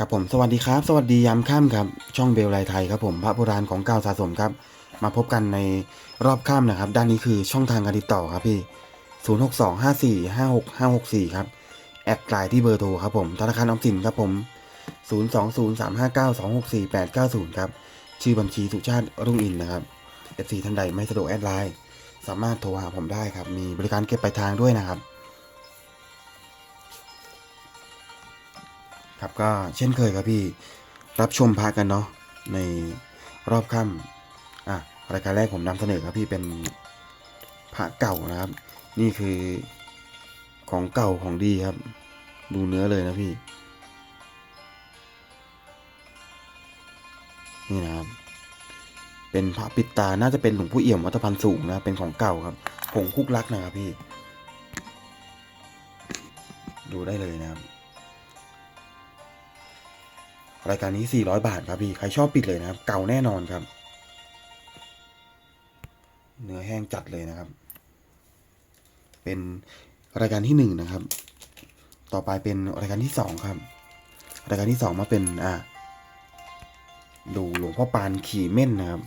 ครับผมสวัสดีครับ สวัสดียามค่ำครับ ช่องเบลไลไทยครับผมพระโบราณของเก่าสะสมครับ มาพบกันในรอบค่ำนะครับ ด้านนี้คือช่องทางการติดต่อครับพี่ 0 6 2 5 4 5 6 5 6 4 ครับ แอดไลน์ที่เบอร์โทรครับผม ธนาคารออมสินครับผม 0 2 0 3 5 9 2 6 4 8 9 0 ครับ ชื่อบัญชีสุชาติรุ่งอินนะครับ FC ท่านใดไม่สะดวกแอดไลน์สามารถโทรหาผมได้ครับ มีบริการเก็บปลายทางด้วยนะครับ ครับก็เช่นเคยครับพี่รับชมพระกันเนาะในรอบค่ำอะรายการแรกผมนำเสนอครับพี่เป็นพระเก่านะครับ นี่คือของเก่าของดีครับ ดูเนื้อเลยนะพี่ นี่นะครับเป็นพระปิดตาน่าจะเป็นหลวงพ่อเอี่ยมวัดตะพันสูงนะเป็นของเก่าครับผงคุกลักนะครับพี่ ดูได้เลยนะครับ รายการนี้ 400 บาทครับพี่ ใครชอบปิดเลยนะครับ เก่าแน่นอนครับ เนื้อแห้งจัดเลยนะครับ เป็นรายการที่หนึ่งนะครับ ต่อไปเป็นรายการที่สองครับ รายการที่สองมาเป็นอะดูหลวงพ่อปานขี่เม่นนะครับ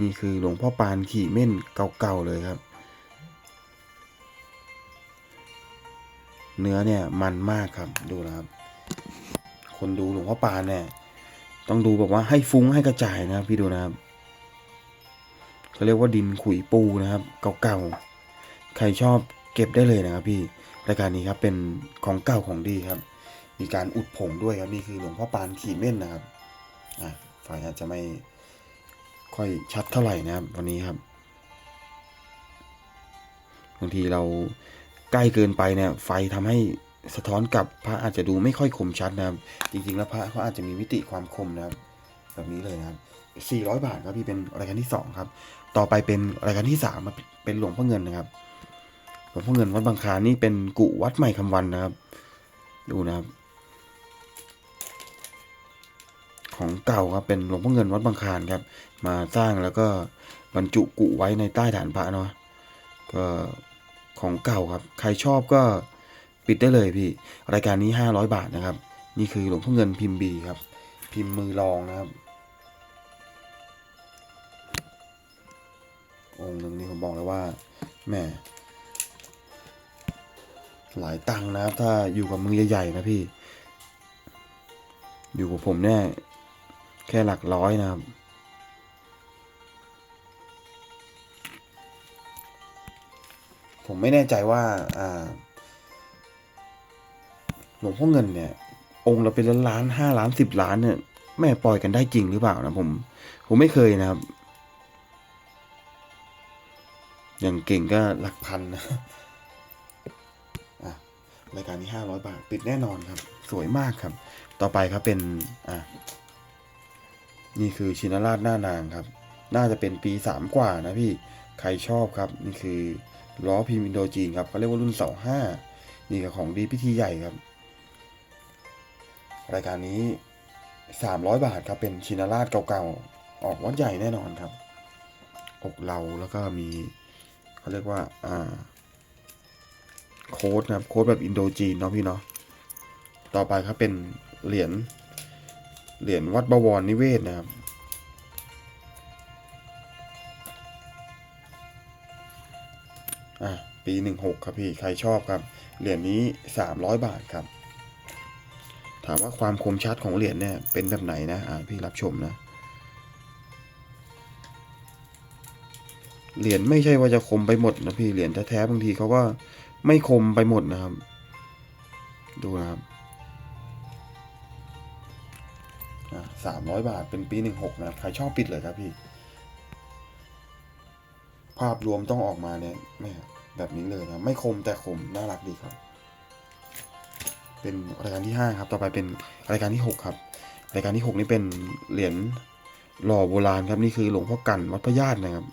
นี่คือหลวงพ่อปานขี่เม่นเก่าๆเลยครับ เนื้อเนี่ยมันมากครับดูนะครับ คนดูหลวงพ่อปานเนี่ยต้องดูแบบว่าให้ฟุ้งให้กระจายนะครับ พี่ดูนะครับเขาเรียกว่าดินขุยปูนะครับเก่าๆใครชอบเก็บได้เลยนะครับพี่รายการนี้ครับเป็นของเก่าของดีครับ มีการอุดผงด้วยครับนี่คือหลวงพ่อปานขี่เม่นนะครับอะไฟอาจจะไม่ค่อยชัดเท่าไหร่นะครับวันนี้ครับบางทีเรา ใกล้เกินไปเนี่ยไฟทำให้สะท้อนกับพระอาจจะดูไม่ค่อยคมชัดนะครับ จริงๆ แล้วพระเขาอาจจะมีมิติความคมนะครับ แบบนี้เลยนะครับ400 บาทครับพี่เป็นรายการที่2ครับ ต่อไปเป็นรายการที่3ครับเป็นหลวงพ่อเงินนะครับ หลวงพ่อเงินวัดบางคลานี่เป็นกุวัดใหม่คำวันนะครับ ดูนะครับ ของเก่าครับเป็นหลวงพ่อเงินวัดบางคลานครับ มาสร้างแล้วก็บรรจุกุไว้ในใต้ฐานพระเนาะ ก็ ของเก่าครับ ใครชอบก็ปิดได้เลยพี่ รายการนี้ 500 บาทนะครับ นี่คือหลวงพ่อเงินพิมพ์บีครับ พิมพ์มือรองนะครับ องค์หนึ่งนี่ผมบอกเลยว่าแหม่หลายตังค์นะครับ ถ้าอยู่กับมือใหญ่ๆนะพี่ อยู่กับผมเนี่ยแค่หลักร้อยนะครับ ผมไม่แน่ใจว่าอ่าหลวงพ่อเงินเนี่ย องค์เราเป็นล้านล้านห้าล้านสิบล้านเนี่ยแม่ปล่อยกันได้จริงหรือเปล่านะผม ผมไม่เคยนะครับ อย่างเก่งก็หลักพันนะอะรายการนี้ห้าร้อยบาทปิดแน่นอนครับ สวยมากครับ ต่อไปครับเป็นอะนี่คือชินราชหน้านางครับ น่าจะเป็นปีสามกว่านะพี่ ใครชอบครับ นี่คือ ล้อพิมพ์อินโดจีนครับเขาเรียกว่ารุ่นเสาห้านี่ก็ของดีพิธีใหญ่ครับ รายการนี้สามร้อยบาทครับเป็นชินาราชเก่าๆ ออกวัดใหญ่แน่นอนครับ อกเราแล้วก็มีเขาเรียกว่าอ่าโค้ดนะครับโค้ดแบบอินโดจีนเนาะพี่เนาะต่อไปครับเป็นเหรียญเหรียญวัดบวรนิเวศนะครับ อะปีหนึ่งหกครับพี่ ใครชอบครับ เหรียญนี้สามร้อยบาทครับ ถามว่าความคมชัดของเหรียญเนี่ยเป็นแบบไหนนะอ่าพี่รับชมนะ เหรียญไม่ใช่ว่าจะคมไปหมดนะพี่ เหรียญแท้ๆบางทีเขาก็ไม่คมไปหมดนะครับ ดูนะครับสามร้อยบาทเป็นปีหนึ่งหกนะครับ ใครชอบปิดเลยครับพี่ ภาพรวมต้องออกมาเนี่ยแม่ แบบนี้เลยนะ ไม่คมแต่คมน่ารักดีครับ เป็นรายการที่ห้าครับ ต่อไปเป็นรายการที่หกครับ รายการที่หกนี่เป็นเหรียญหล่อโบราณครับนี่คือหลวงพ่อกันวัดพระญาตินะครับ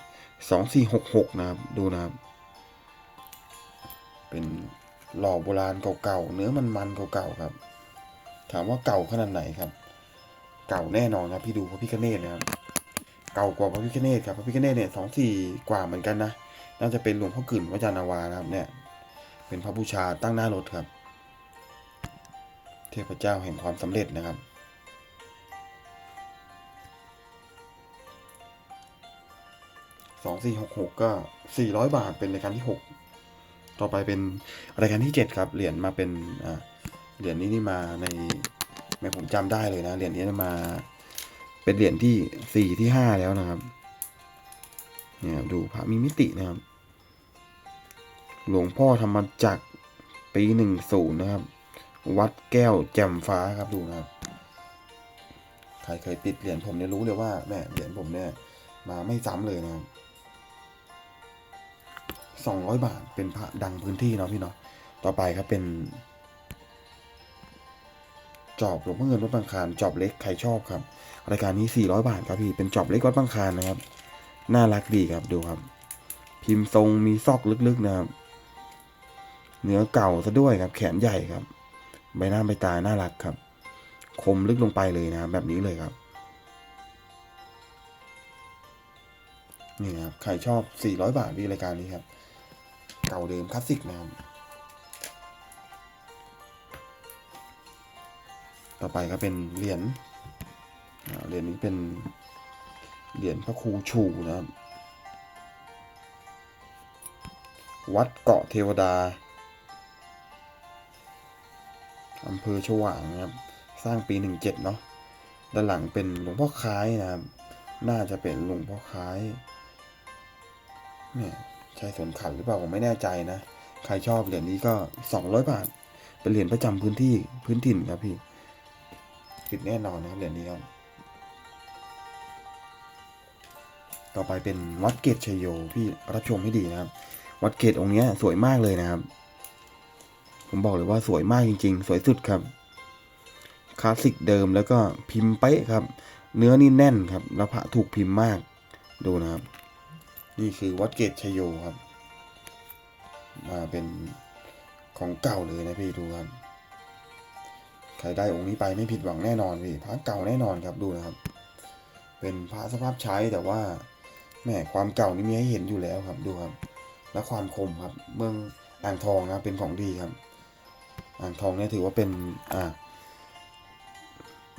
สองสี่หกหกนะครับ ดูนะครับ เป็นหล่อโบราณเก่าๆเนื้อมันๆเก่าๆครับ ถามว่าเก่าขนาดไหนครับ เก่าแน่นอนครับพี่ดูพระพิคเนตนะครับ เก่ากว่าพระพิคเนตครับพระพิคเนตเนี่ยสองสี่กว่าเหมือนกันนะ น่าจะเป็นหลวงพ่อกึ่นวัจานาวานะครับเนี่ย เป็นพระบูชาตั้งหน้ารถครับ เทพเจ้าแห่งความสำเร็จนะครับสองสี่หกหกก็สี่ร้อยบาทเป็นรายการที่หกต่อไปเป็นรายการที่เจ็ดครับ เหรียญมาเป็นอ่าเหรียญนี้นี่มาในแม่ผมจำได้เลยนะ เหรียญนี้มา เป็นเหรียญที่สี่ที่ห้าแล้วนะครับ เนี่ยดูพระมีมิตินะครับ หลวงพ่อธรรมจักรปีหนึ่งศูนย์นะครับ วัดแก้วแจ่มฟ้าครับดูนะครับ ใครเคยปิดเหรียญผมเนี่ยรู้เลยว่าแม่เหรียญผมเนี่ยมาไม่ซ้ำเลยนะครับสองร้อยบาทเป็นพระดังพื้นที่เนาะพี่เนาะต่อไปครับเป็น จอบหลวงพ่อเงินวัดบางคานจอบเล็กใครชอบครับรายการนี้400บาทครับพี่เป็นจอบเล็กวัดบางคานนะครับ น่ารักดีครับดูครับ พิมพ์ทรงมีซอกลึกๆนะครับ เนื้อเก่าซะด้วยครับ แขนใหญ่ครับ ใบหน้าใบตาน่ารักครับ คมลึกลงไปเลยนะครับแบบนี้เลยครับ นี่นะครับใครชอบ 400 บาทดีรายการนี้ครับ เก่าเดิมคลาสสิกนะครับต่อไปก็เป็นเหรียญเหรียญนี้เป็นเหรียญพระครูชูนะครับ วัดเกาะเทวดา อำเภอฉวางนะครับ สร้างปีหนึ่งเจ็ดเนาะ ด้านหลังเป็นหลวงพ่อคล้ายนะครับ น่าจะเป็นหลวงพ่อคล้าย เนี่ยใช่สนขันหรือเปล่าผมไม่แน่ใจนะ ใครชอบเหรียญนี้ก็สองร้อยบาท เป็นเหรียญประจำพื้นที่พื้นถิ่นครับพี่ผิดแน่นอนนะครับเหรียญนี้ครับต่อไปเป็นวัดเกตชัยโยพี่รับชมให้ดีนะครับ วัดเกตองค์นี้สวยมากเลยนะครับ ผมบอกเลยว่าสวยมากจริง ๆ สวยสุดครับคลาสสิกเดิมแล้วก็พิมพ์เป๊ะครับ เนื้อนี่แน่นครับแล้วพระถูกพิมพ์มาก ดูนะครับ นี่คือวัดเกตชโยครับ มาเป็นของเก่าเลยนะพี่ดูครับใครได้องค์นี้ไปไม่ผิดหวังแน่นอนพี่พระเก่าแน่นอนครับดูนะครับ เป็นพระสภาพใช้แต่ว่าแหมความเก่านี่มีให้เห็นอยู่แล้วครับดูครับ และความคมครับ เมืองอ่างทองนะเป็นของดีครับ อ่างทองเนี่ยถือว่าเป็นอ่า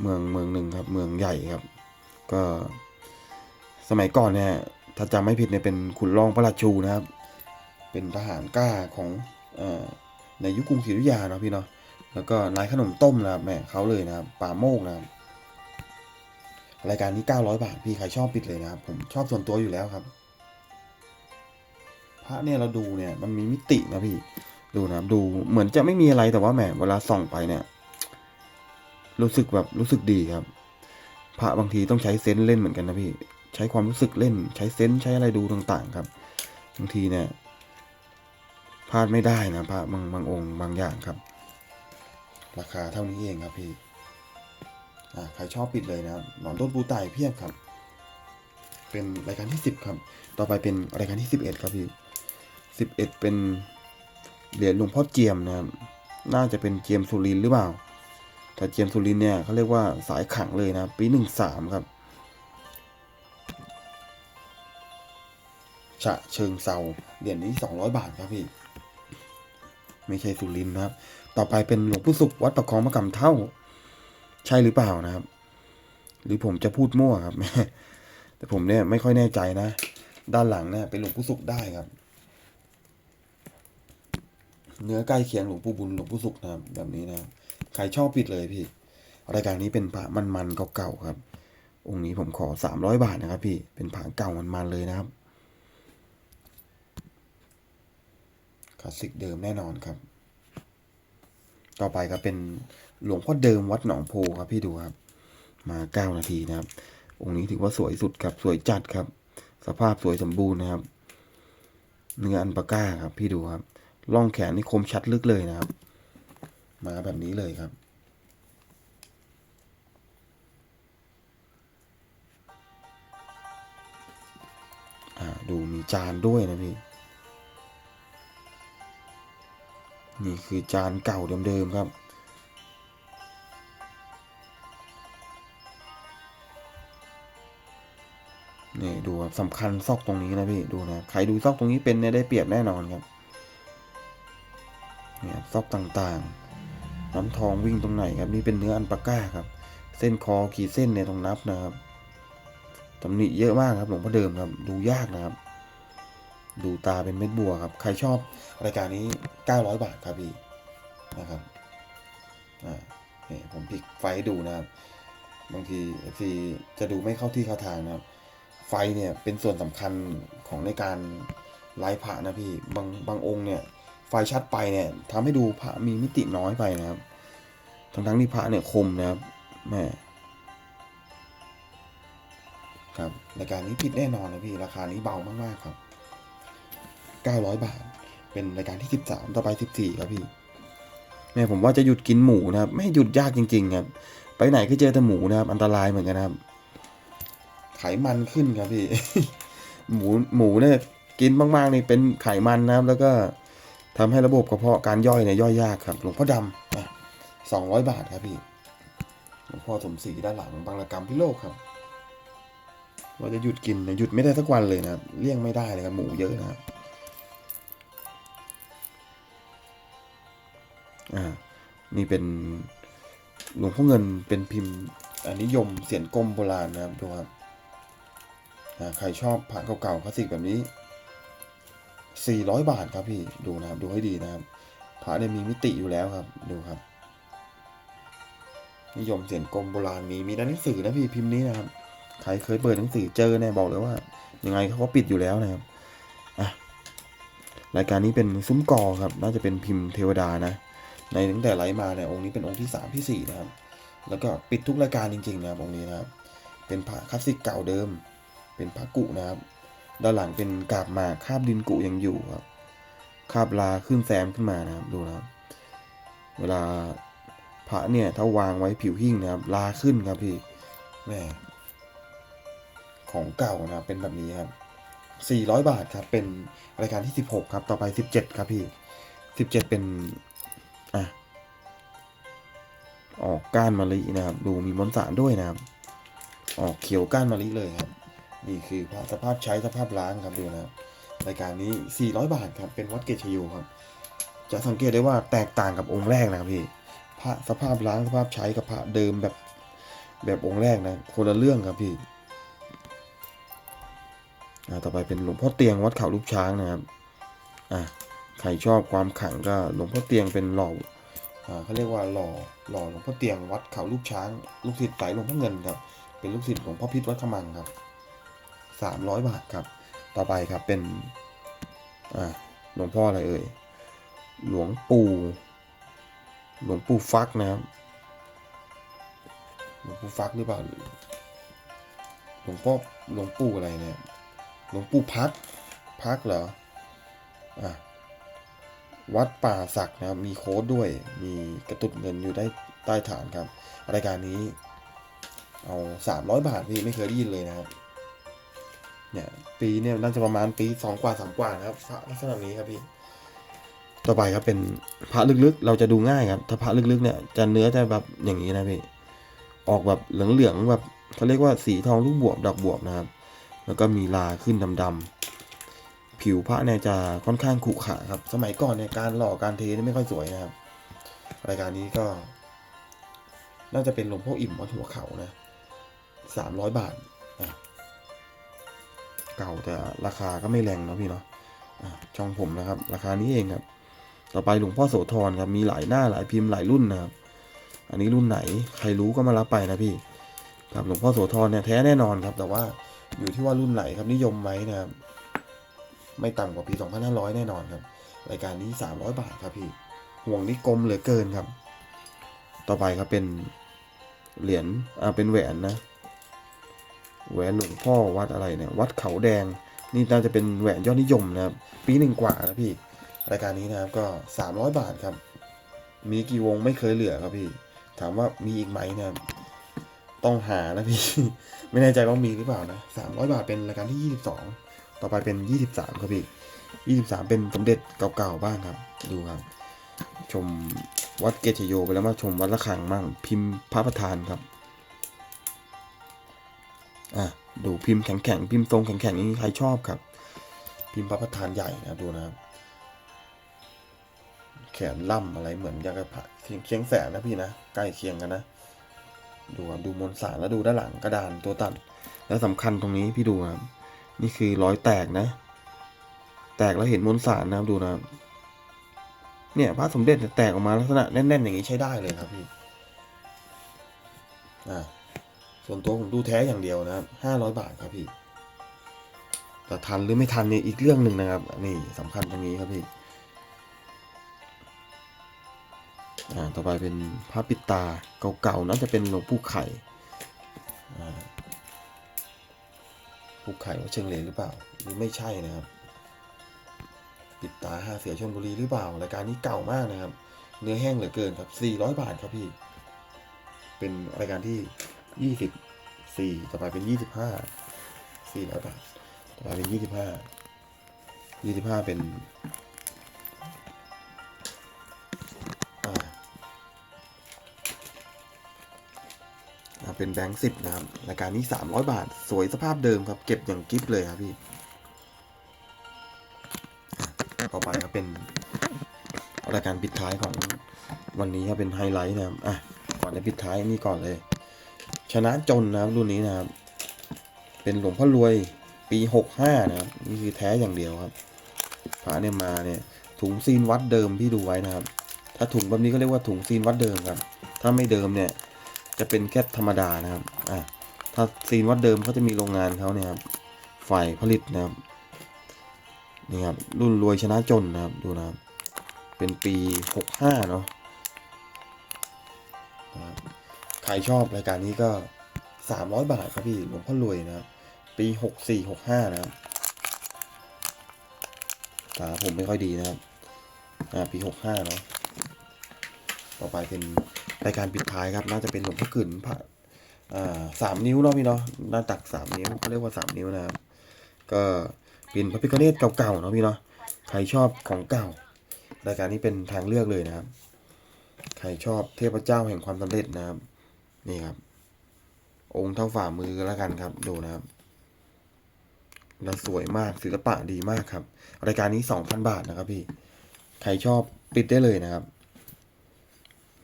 เมืองเมืองหนึ่งครับเมืองใหญ่ครับ ก็สมัยก่อนเนี่ยถ้าจำไม่ผิดเนี่ยเป็นขุนรองพระราชูนะครับ เป็นทหารกล้าของออในยุคกรุงศรีอยุธยาเนาะพี่เนาะแล้วก็นายขนมต้มนะครับแม่เขาเลยนะครับป่าโมกนะครับรายการนี้ 900 บาท พี่ใครชอบปิดเลยนะครับ ผมชอบส่วนตัวอยู่แล้วครับ พระเนี่ยเราดูเนี่ยมันมีมิตินะพี่ ดูนะครับดูเหมือนจะไม่มีอะไรแต่ว่าแหมเวลาส่องไปเนี่ย รู้สึกแบบรู้สึกดีครับ พระบางทีต้องใช้เซนส์เล่นเหมือนกันนะพี่ใช้ความรู้สึกเล่น ใช้เซนส์ใช้อะไรดูต่างๆ ครับบางทีเนี่ยพลาดไม่ได้นะพระบางบางองค์บางอย่างครับ ราคาเท่านี้เองครับพี่อ่าใครชอบปิดเลยนะครับหนอนต้นปูไตเพียบครับ เป็นรายการที่สิบครับ ต่อไปเป็นรายการที่สิบเอ็ดครับพี่สิบเอ็ดเป็น เหรียญหลวงพ่อเจียมนะครับ น่าจะเป็นเจียมสุรินหรือเปล่า แต่เจียมสุรินเนี่ยเขาเรียกว่าสายขังเลยนะปีหนึ่งสามครับ ฉะเชิงเซาเหรียญนี้สองร้อยบาทครับพี่ ไม่ใช่สุรินนะครับ ต่อไปเป็นหลวงปู่สุขวัดประคองมะกำเท่า ใช่หรือเปล่านะครับ หรือผมจะพูดมั่วครับแต่ผมเนี่ยไม่ค่อยแน่ใจนะ ด้านหลังเนี่ยเป็นหลวงปู่สุขได้ครับ เนื้อใกล้เคียงหลวงปู่บุญหลวงปู่สุขนะครับแบบนี้นะใครชอบปิดเลยพี่รายการนี้เป็นพระมันๆเก่าๆครับ องค์นี้ผมขอสามร้อยบาทนะครับพี่เป็นผาเก่ามันๆเลยนะครับคลาสสิกเดิมแน่นอนครับ ต่อไปก็เป็นหลวงพ่อเดิมวัดหนองโพครับพี่ดูครับ มาเก้านาทีนะครับ องค์นี้ถือว่าสวยสุดครับสวยจัดครับ สภาพสวยสมบูรณ์นะครับ เนื้ออันปาก้าครับพี่ดูครับ ล่องแขนนี่คมชัดลึกเลยนะครับ มาแบบนี้เลยครับ ดูมีจานด้วยนะพี่ นี่คือจานเก่าเดิมๆครับนี่ดูครับสำคัญซอกตรงนี้นะพี่ดูนะใครดูซอกตรงนี้เป็นเนี่ยได้เปรียบแน่นอนครับ เนี่ยซอกต่างๆน้ำทองวิ่งตรงไหนครับ นี่เป็นเนื้ออันปาก้าครับ เส้นคอกี่เส้นเนี่ยต้องนับนะครับตำหนิเยอะมากครับหลวงพ่อเดิมครับดูยากนะครับ ดูตาเป็นเม็ดบัวครับ ใครชอบรายการนี้ 900 บาทครับพี่นะครับอ่านี่ผมพลิกไฟดูนะครับ บางทีเอฟซีจะดูไม่เข้าที่เข้าทางนะครับ ไฟเนี่ยเป็นส่วนสำคัญของในการไล่พระนะพี่บางบางองค์เนี่ย ไฟชัดไปเนี่ยทำให้ดูพระมีมิติน้อยไปนะครับ ทั้งทั้งที่พระเนี่ยคมนะครับแม่ครับรายการนี้ผิดแน่นอนนะพี่ ราคานี้เบามากๆครับ 900 บาท เป็นรายการที่ 13 ต่อไป 14 ครับพี่ แม่ผมว่าจะหยุดกินหมูนะครับ ไม่หยุดยากจริง ๆ ครับ ไปไหนก็เจอแต่หมูนะครับ อันตรายเหมือนกันนะครับ ไขมันขึ้นครับพี่ หมูหมูเนี่ยกินมากๆนี่เป็นไขมันนะครับ แล้วก็ ทำให้ระบบกระเพาะการย่อยเนี่ยย่อยยากครับ หลวงพ่อดำสองร้อยบาทครับพี่ หลวงพ่อสมศรีด้านหลังบางระกรรมพิโลกครับ ว่าจะหยุดกินเนี่ยหยุดไม่ได้สักวันเลยนะเลี่ยงไม่ได้เลยครับหมูเยอะนะครับอ่า นี่เป็นหลวงพ่อเงินเป็นพิมพ์อันนิยมเสียนกลมโบราณนะครับดูครับใครชอบพระเก่าๆคลาสสิกแบบนี้ 400 บาทครับพี่ดูนะครับดูให้ดีนะครับพระเนี่ยมีมิติอยู่แล้วครับดูครับ นิยมเสียนกลมโบราณมีมีในหนังสือนะพี่พิมพ์นี้นะครับใครเคยเปิดหนังสือเจอเนี่ยบอกเลยว่า ยังไงเขาก็ปิดอยู่แล้วนะครับอะรายการนี้เป็นซุ้มกอครับ น่าจะเป็นพิมพ์เทวดานะ ในตั้งแต่ไลมาเนี่ยองค์นี้เป็นองค์ที่สามที่สี่นะครับ แล้วก็ปิดทุกรายการจริงๆนะครับองค์นี้นะครับ เป็นพระคลาสสิกเก่าเดิม เป็นพระกุนะครับ ด้านหลังเป็นกาบหมากคาบดินกุยังอยู่ครับคาบลาขึ้นแซมขึ้นมานะครับดูนะครับ เวลาพระเนี่ยถ้าวางไว้ผิวหิ้งนะครับ ลาขึ้นครับพี่แม่ของเก่านะเป็นแบบนี้ครับ 400 บาทครับ เป็นรายการที่ 16 ครับ ต่อไป 17 ครับพี่ 17 เป็น อะ ออกก้านมะลินะครับ ดูมีมนสารด้วยนะครับ ออกเขียวก้านมะลิเลยครับ นี่คือสภาพใช้สภาพล้างครับดูนะครับรายการนี้ 400 บาทครับ เป็นวัดเกชโยครับ จะสังเกตได้ว่าแตกต่างกับองค์แรกนะครับพี่พระสภาพล้างสภาพใช้กับพระเดิมแบบแบบองค์แรกนะ คนละเรื่องครับพี่ต่อไปเป็นหลวงพ่อเตียงวัดเขาลูกช้างนะครับอะใครชอบความขังก็หลวงพ่อเตียงเป็นหล่ออเขาเรียกว่าหล่อหล่อหลวงพ่อเตียงวัดเขาลูกช้าง ลูกศิษย์ไตรหลวงพ่อเงินครับ เป็นลูกศิษย์หลวงพ่อพิษวัดขมังครับ สามร้อยบาทครับ ต่อไปครับเป็นหลวงพ่ออะไรเอ่ย หลวงปู่ หลวงปู่ฟักนะครับ หลวงปู่ฟักหรือเปล่า หลวงพ่อ หลวงปู่อะไรเนี่ย หลวงปู่พัก พักเหรอ อะ วัดป่าศักนะครับ มีโค้ดด้วย มีกระตุกเงินอยู่ได้ใต้ฐานครับ รายการนี้เอาสามร้อยบาทพี่ไม่เคยได้ยินเลยนะครับ ปีเนี่ยน่าจะประมาณปีสองกว่าสามกว่านะครับพระลักษณะนี้ครับพี่ต่อไปครับเป็นพระลึกๆ เราจะดูง่ายครับ ถ้าพระลึกๆเนี่ยจะเนื้อจะแบบอย่างนี้นะพี่ออกแบบเหลืองๆแบบเขาเรียกว่าสีทองลูกบวบดอกบวบนะครับ แล้วก็มีลาขึ้นดำๆผิวพระเนี่ยจะค่อนข้างขรุขระครับ สมัยก่อนเนี่ยการหล่อการเทนี่ไม่ค่อยสวยนะครับ รายการนี้ก็ น่าจะเป็นหลวงพ่ออิ่มวัดหัวเขานะสามร้อยบาท เก่าแต่ราคาก็ไม่แรงเนาะพี่เนาะอะช่องผมนะครับ ราคานี้เองครับ ต่อไปหลวงพ่อโสธรครับมีหลายหน้าหลายพิมพ์หลายรุ่นนะครับ อันนี้รุ่นไหนใครรู้ก็มารับไปนะพี่ครับหลวงพ่อโสธรเนี่ยแท้แน่นอนครับ แต่ว่าอยู่ที่ว่ารุ่นไหนครับนิยมไหมนะครับไม่ต่ำกว่าปี 2500 แน่นอนครับ รายการนี้ 300 บาทครับพี่ ห่วงนี้กลมเหลือเกินครับ ต่อไปครับเป็นเหรียญอ่าเป็นแหวนนะ แหวนหลวงพ่อวัดอะไรเนี่ยวัดเขาแดง นี่น่าจะเป็นแหวนยอดนิยมนะครับ ปีหนึ่งกว่านะพี่ รายการนี้นะครับก็ 300 บาทครับ มีกี่วงไม่เคยเหลือครับพี่ ถามว่ามีอีกไหมนะครับต้องหานะพี่ ไม่แน่ใจว่ามีหรือเปล่านะ300 บาทเป็นรายการที่ 22 ต่อไปเป็น 23 ครับพี่ 23 เป็นสมเด็จเก่าๆบ้างครับ ดูครับ ชมวัดเกตชโยไปแล้วมาชมวัดละคังมั่งพิมพ์พระประธานครับ อะดูพิมพ์แข็งๆพิมพ์ทรงแข็งๆนี่ใครชอบครับ พิมพ์พระประธานใหญ่นะดูนะครับ แขนล่ำอะไรเหมือนยางกับพระเคียงเคียงแสนนะพี่นะใกล้เคียงกันนะดูครับดูมวลสารแล้วดูด้านหลังกระดานตัวตัดแล้วสำคัญตรงนี้พี่ดูครับนี่คือรอยแตกนะ แตกแล้วเห็นมวลสารนะครับดูนะครับเนี่ยพระสมเด็จแตกออกมาลักษณะแน่นๆอย่างนี้ใช้ได้เลยครับพี่อ่า ส่วนตัวผมดูแท้อย่างเดียวนะครับห้าร้อยบาทครับพี่ แต่ทันหรือไม่ทันนี่อีกเรื่องหนึ่งนะครับ นี่สำคัญตรงนี้ครับพี่ อ่า ต่อไปเป็นพระปิดตาเก่าๆน่าจะเป็นหลวงปู่ไข่อ่าปู่ไข่วัดเชิงเลนหรือเปล่า หรือไม่ใช่นะครับ ปิดตาห้าเสือชนบุรีหรือเปล่ารายการนี้เก่ามากนะครับ เนื้อแห้งเหลือเกินครับ400 บาทครับพี่ เป็นรายการที่ 24ต่อไปเป็น25 400บห้าสี่ร้อยบาทต่อไปเป็น25 25เป็นอ่าอ่าเป็นแบงค์สิบนะครับรายการนี้300บาท สวยสภาพเดิมครับ เก็บอย่างกิฟเลยครับพี่ต่อไปครับเป็นรายการปิดท้ายของวันนี้ครับเป็นไฮไลท์นะครับอะก่อนจะปิดท้ายนี่ก่อนเลย ชนะจนนะครับรุ่นนี้นะครับ เป็นหลวงพ่อรวยปีหกห้านะครับนี่คือแท้อย่างเดียวครับพระเนี่ยมาเนี่ยถุงซีนวัดเดิมพี่ดูไว้นะครับ ถ้าถุงแบบนี้ก็เรียกว่าถุงซีนวัดเดิมครับ ถ้าไม่เดิมเนี่ยจะเป็นแค่ธรรมดานะครับอะถ้าซีนวัดเดิมเขาจะมีโรงงานเขาเนี่ยครับฝ่ายผลิตนะครับนี่ครับรุ่นรวยชนะจนนะครับดูนะครับ เป็นปี 65 เนาะ รชอบรายการนี้ก็ 300 บาทครับพี่หลวงพ่อรวยนะครับ ปี 64 65 นะครับตาผมไม่ค่อยดีนะครับ อ่า ปี 65 เนาะต่อไปเป็นรายการปิดท้ายครับ น่าจะเป็นหลวงพ่อกึ่นพระอ่าสามนิ้วเนาะพี่เนาะหน้าตักสามนิ้วเขาเรียกว่าสามนิ้วนะครับ ก็เป็นพระพิฆเนศเก่าๆเนาะพี่เนาะใครชอบของเก่ารายการนี้เป็นทางเลือกเลยนะครับ ใครชอบเทพเจ้าแห่งความสำเร็จนะครับ นี่ครับ องค์เท่าฝ่ามือแล้วกันครับ ดูนะครับ แล้วสวยมากศิลปะดีมากครับ รายการนี้สองพันบาทนะครับพี่ ใครชอบปิดได้เลยนะครับ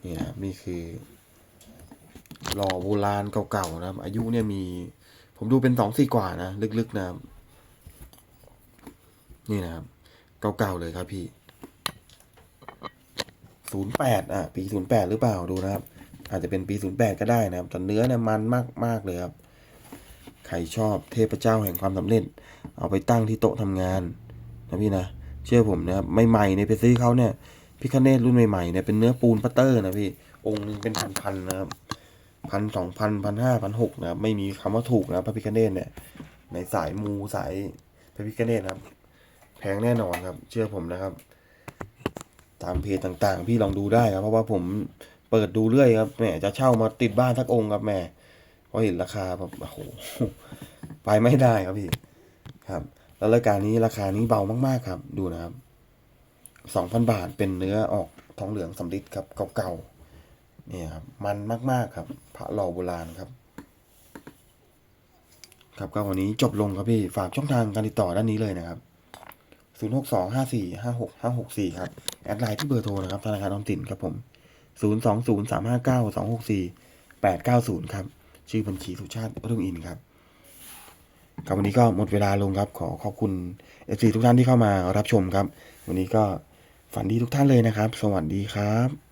นี่นะครับนี่คือหล่อโบราณเก่าๆนะครับ อายุเนี่ยมี ผมดูเป็นสองสี่กว่านะลึกๆนะครับ นี่นะครับ เก่าๆเลยครับพี่ศูนย์แปดอะ ปีศูนย์แปดหรือเปล่าดูนะครับ อาจจะเป็นปีศูนย์แปดก็ได้นะครับแต่เนื้อเนี่ยมันมากมากเลยครับ ใครชอบเทพเจ้าแห่งความสำเร็จ เอาไปตั้งที่โต๊ะทำงานนะพี่นะ เชื่อผมนะครับใหม่ๆในยไปซื้อเขาเนี่ยพิคเนตรุ่นใหม่ๆเนี่ยเป็นเนื้อปูนพัตเตอร์นะพี่ องค์หนึงเป็นพันๆนะครับพันสองพันพันห้าพันหกนะครับไม่มีคำว่าถูกนะพระพิคเนตเนี่ย ในสายมูสายพระพิคเนตครับ แพงแน่นอนครับ เชื่อผมนะครับ ตามเพจต่างๆ พี่ลองดูได้ครับ เพราะว่าผม เปิดดูเรื่อยครับแหมจะเช่ามาติดบ้านทักองค์ครับแหม่เพราะเห็นราคาแบบโอ้โหไปไม่ได้ครับพี่ครับ แล้วรายการนี้ราคานี้เบามากๆครับ ดูนะครับสองพันบาทเป็นเนื้อออกทองเหลืองสำริดครับเก่าๆเนี่ยครับมันมากๆครับ พระหล่อโบราณครับ ครับก็วันนี้จบลงครับพี่ฝากช่องทางการติดต่อด้านนี้เลยนะครับ0 6 2 5 4 5 6 5 6 4 ครับ แอดไลน์ที่เบอร์โทรนะครับธนาคารออมสินครับผม 0 2 0 3 5 9 2 6 4 8 9 0 ครับ ชื่อบัญชีสุชาติรุ่งอินครับครับวันนี้ก็หมดเวลาลงครับ ขอขอบคุณเอฟซีทุกท่านที่เข้ามารับชมครับ วันนี้ก็ฝันดีทุกท่านเลยนะครับ สวัสดีครับ